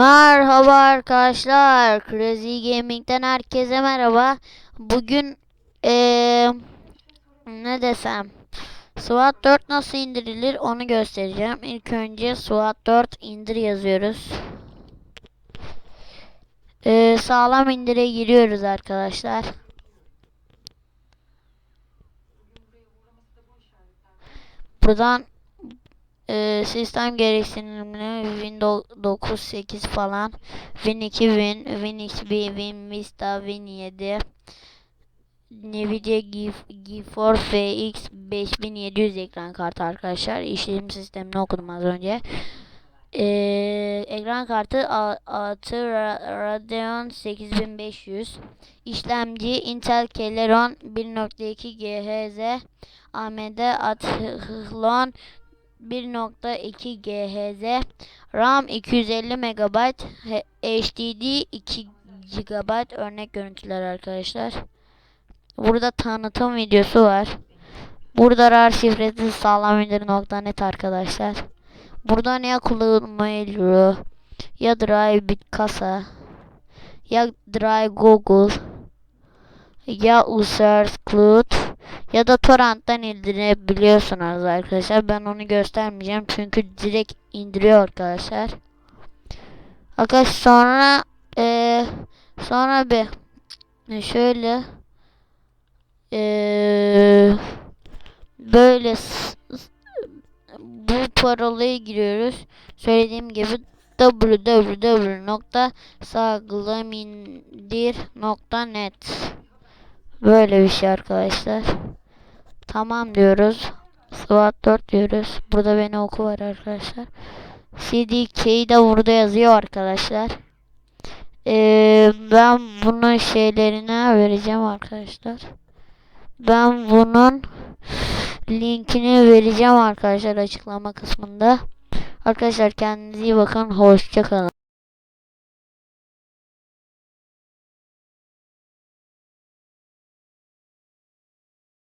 Merhaba arkadaşlar. Crazy Gaming'den herkese merhaba. Bugün eee ne desem SWAT 4 nasıl indirilir onu göstereceğim. İlk önce SWAT 4 indir yazıyoruz. Eee, sağlam indire giriyoruz arkadaşlar. Buradan e, sistem gereksinimleri Windows 9, 8 falan, Win 2, Win, Win XP, Win Vista, Win 7, Nvidia Ge- GeForce FX 5700 ekran kartı arkadaşlar. İşletim sistemini okudum az önce. Ee, ekran kartı A- A6 Ra- Radeon 8500 işlemci Intel Celeron 1.2 GHz AMD Athlon 1.2 GHz RAM 250 MB HDD 2 GB örnek görüntüler arkadaşlar. Burada tanıtım videosu var. Burada RAR şifresi sağlamindir.net arkadaşlar. Burada ne kullanılıyor? Ya Drive Bitcasa ya Drive Google ya Users Cloud ya da torrentten indirebiliyorsunuz arkadaşlar. Ben onu göstermeyeceğim çünkü direkt indiriyor arkadaşlar. Arkadaşlar sonra eee sonra bir e, şöyle eee böyle bu parolayı giriyoruz. Söylediğim gibi www.sağlamindir.net Böyle bir şey arkadaşlar. Tamam diyoruz. SWAT 4 diyoruz. Burada beni oku var arkadaşlar. CDK'yi de burada yazıyor arkadaşlar. Ee, ben bunun şeylerine vereceğim arkadaşlar. Ben bunun linkini vereceğim arkadaşlar açıklama kısmında. Arkadaşlar kendinize iyi bakın. Hoşçakalın.